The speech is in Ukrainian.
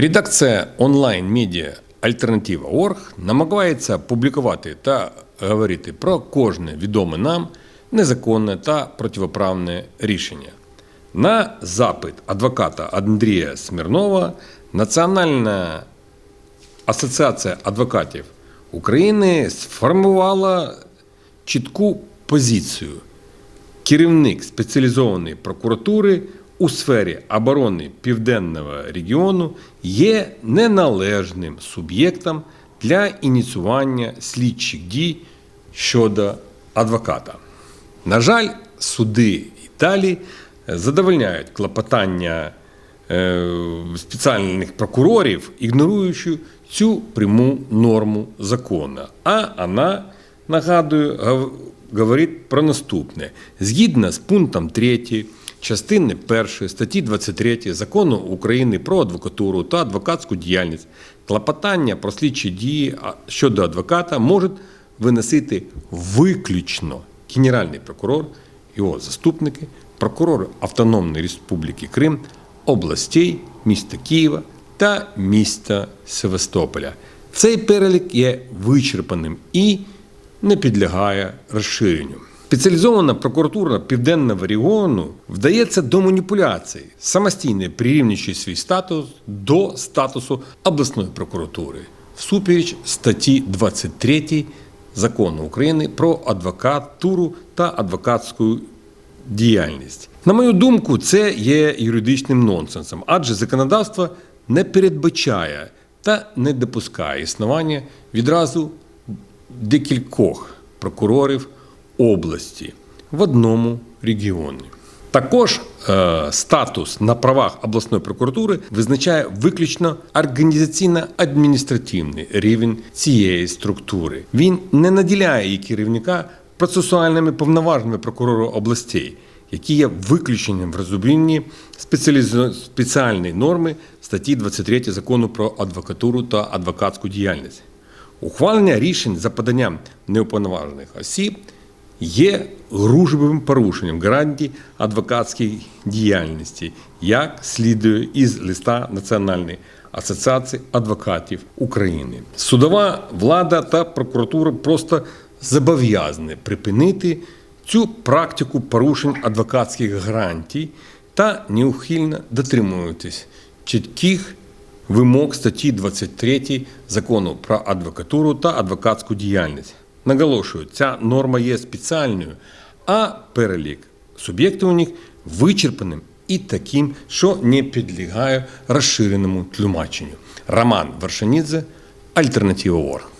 Редакція онлайн-медіа Альтернатива.орг намагається публікувати та говорити про кожне відоме нам незаконне та противоправне рішення. На запит адвоката Андрія Смірнова Національна асоціація адвокатів України сформувала чітку позицію. Керівник спеціалізованої прокуратури у сфері оборони Південного регіону є неналежним суб'єктом для ініціювання слідчих дій щодо адвоката. На жаль, суди і далі задовольняють клопотання е, спеціальних прокурорів, ігноруючи цю пряму норму закону. А вона, нагадую, говорить про наступне. Згідно з пунктом 3 частини 1 статті 23 Закону України про адвокатуру та адвокатську діяльність, клопотання про слідчі дії щодо адвоката можуть виносити виключно Генеральний прокурор, його заступники, прокурори Автономної Республіки Крим, областей, міста Києва та міста Севастополя. Цей перелік є вичерпаним і не підлягає розширенню. Спеціалізована прокуратура Південного регіону вдається до маніпуляцій, самостійно прирівнюючи свій статус до статусу обласної прокуратури всупереч статті 23 Закону України про адвокатуру та адвокатську діяльність. На мою думку, це є юридичним нонсенсом, адже законодавство не передбачає та не допускає існування відразу декількох прокурорів області в одному регіоні. Також е, статус на правах обласної прокуратури визначає виключно організаційно-адміністративний рівень цієї структури. Він не наділяє її керівника процесуальними повноваженнями прокурору областей, які є виключенням в розумінні спеціальної норми статті 23 закону про адвокатуру та адвокатську діяльність. Ухвалення рішень за поданням неуповноважених осіб є гружбовим порушенням гарантій адвокатської діяльності, як слідує із листа Національної асоціації адвокатів України. Судова влада та прокуратура просто зобов'язані припинити цю практику порушень адвокатських гарантій та неухильно дотримуватись чітких вимог статті 23 закону про адвокатуру та адвокатську діяльність. Наголошую, ця норма є спеціальною, а перелік суб'єктів у них вичерпаним і таким, що не підлягає розширеному тлумаченню. Роман Вершанідзе, Альтернатива ОРГ.